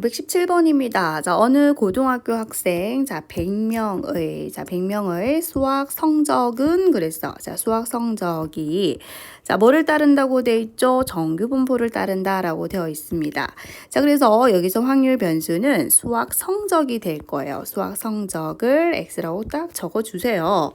517번입니다. 자, 어느 고등학교 학생, 자, 100명의, 자, 100명의 수학 성적은 그랬어. 자, 수학 성적이, 자, 뭐를 따른다고 돼 있죠? 정규 분포를 따른다라고 되어 있습니다. 자, 그래서 여기서 확률 변수는 수학 성적이 될 거예요. 수학 성적을 x라고 딱 적어 주세요.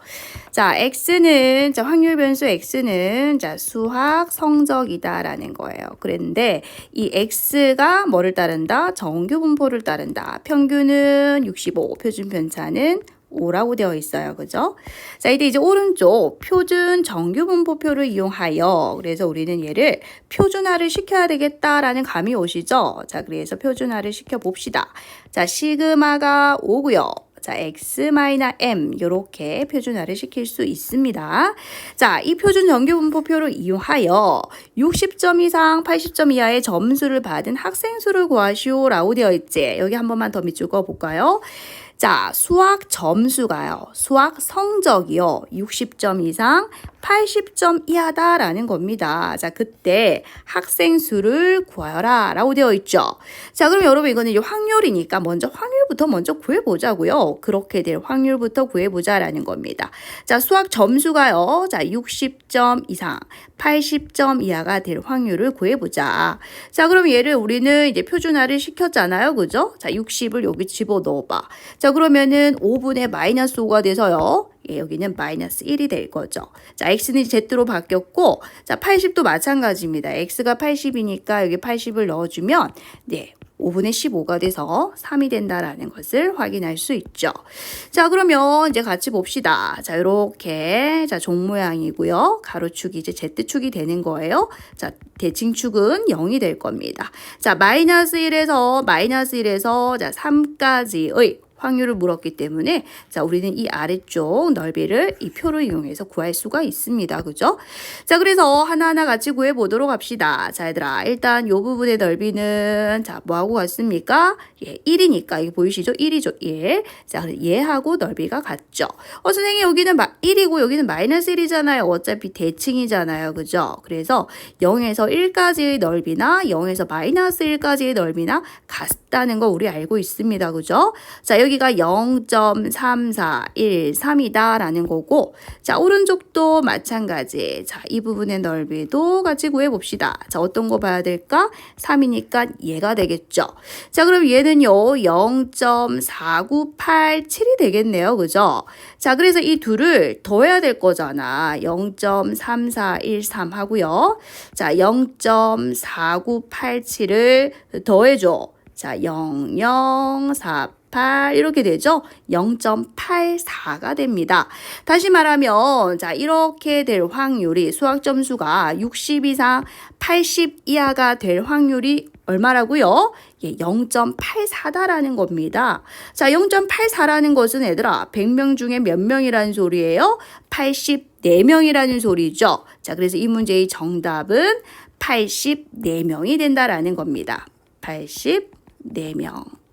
자, x는, 자, 확률 변수 x는, 자, 수학 성적이다라는 거예요. 그랬는데, 이 x가 뭐를 따른다? 정규 분포를 따른다. 평균은 65, 표준 편차는 5라고 되어 있어요. 그죠? 자, 이때 이제 오른쪽 표준 정규 분포표를 이용하여 그래서 우리는 얘를 표준화를 시켜야 되겠다라는 감이 오시죠? 자, 그래서 표준화를 시켜 봅시다. 자, 시그마가 5고요. 자, x-m 이렇게 표준화를 시킬 수 있습니다. 자, 이 표준 정규 분포표를 이용하여 60점 이상 80점 이하의 점수를 받은 학생 수를 구하시오라고 되어 있지. 여기 한 번만 더 밑줄 그어 볼까요? 자, 수학 점수가요. 수학 성적이요. 60점 이상 80점 이하다라는 겁니다. 자, 그때 학생 수를 구하여라 라고 되어 있죠. 자, 그럼 여러분 이거는 이제 확률이니까 먼저 확률부터 먼저 구해보자고요. 그렇게 될 확률부터 구해보자라는 겁니다. 자, 수학 점수가요. 자, 60점 이상 80점 이하가 될 확률을 구해보자. 자, 그럼 얘를 우리는 이제 표준화를 시켰잖아요. 그죠? 자, 60을 여기 집어 넣어봐. 자, 그러면은 5분의 마이너스 5가 돼서요. 예, 여기는 마이너스 1이 될 거죠. 자, x는 z로 바뀌었고, 자, 80도 마찬가지입니다. x가 80이니까 여기 80을 넣어주면, 네, 5분의 15가 돼서 3이 된다라는 것을 확인할 수 있죠. 자, 그러면 이제 같이 봅시다. 자, 이렇게 자, 종 모양이고요. 가로축이 이제 Z축이 되는 거예요. 자, 대칭축은 0이 될 겁니다. 자, 마이너스 1에서 마이너스 1에서 자, 3까지의 확률을 물었기 때문에 자 우리는 이 아래쪽 넓이를 이 표를 이용해서 구할 수가 있습니다. 그죠? 자 그래서 하나하나 같이 구해 보도록 합시다. 자 얘들아 일단 요 부분의 넓이는 자 뭐하고 같습니까? 예 1이니까 이게 보이시죠? 1이죠 1. 자 그래서 얘하고 넓이가 같죠. 어 선생님 여기는 마, 1이고 여기는 마이너스 1이잖아요. 어차피 대칭이잖아요. 그죠? 그래서 0에서 1까지의 넓이나 0에서 마이너스 1까지의 넓이나 같다는 거 우리 알고 있습니다. 그죠? 자 여기 가 0.3413이다 라는 거고 자 오른쪽도 마찬가지. 자 이 부분의 넓이도 같이 구해봅시다. 자 어떤 거 봐야 될까? 3이니까 얘가 되겠죠. 자 그럼 얘는요 0.4987이 되겠네요. 그죠? 자 그래서 이 둘을 더해야 될 거잖아. 0.3413 하고요. 자 0.4987을 더해줘. 자 0.048 이렇게 되죠? 0.84가 됩니다. 다시 말하면 자 이렇게 될 확률이 수학 점수가 60 이상 80 이하가 될 확률이 얼마라고요? 예, 0.84다라는 겁니다. 자, 0.84라는 것은 얘들아 100명 중에 몇 명이라는 소리예요? 84명이라는 소리죠. 자, 그래서 이 문제의 정답은 84명이 된다라는 겁니다. 84명.